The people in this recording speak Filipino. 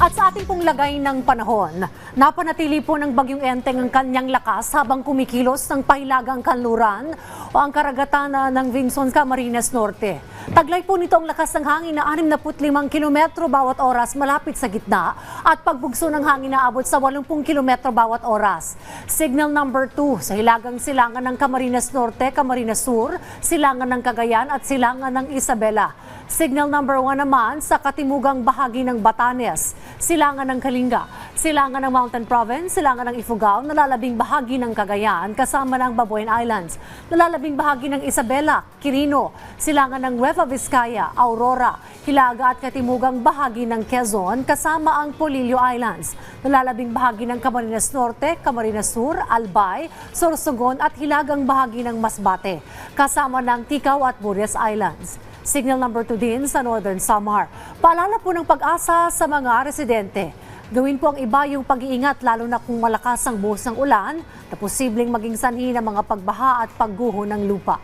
At sa ating pong lagay ng panahon, napanatili po ng Bagyong Enteng ang kanyang lakas habang kumikilos ng pahilagang kanluran o ang karagatan na ng Vinson, Camarines Norte. Taglay po nito ang lakas ng hangin na 65 kilometro bawat oras malapit sa gitna at pagbugso ng hangin na abot sa 80 kilometro bawat oras. Signal number 2 sa hilagang silangan ng Camarines Norte, Camarines Sur, silangan ng Cagayan at silangan ng Isabela. Signal number 1 naman sa katimugang bahagi ng Batanes, silangan ng Kalinga, silangan ng Mountain Province, silangan ng Ifugao, nalalabing bahagi ng Cagayan kasama ng Babuyan Islands, nalalabing bahagi ng Isabela, Quirino, silangan ng Nueva Vizcaya, Aurora, Hilaga at katimugang bahagi ng Quezon kasama ang Polillo Islands, nalalabing bahagi ng Camarines Norte, Camarines Sur, Albay, Sorsogon at hilagang bahagi ng Masbate, kasama ng Ticao at Burias Islands. Signal number 2 din sa Northern Samar. Paalala po ng pag-asa sa mga residente. Gawin po ang iba yung pag-iingat lalo na kung malakas ang buhos ng ulan na posibleng maging sanhi ng mga pagbaha at pagguho ng lupa.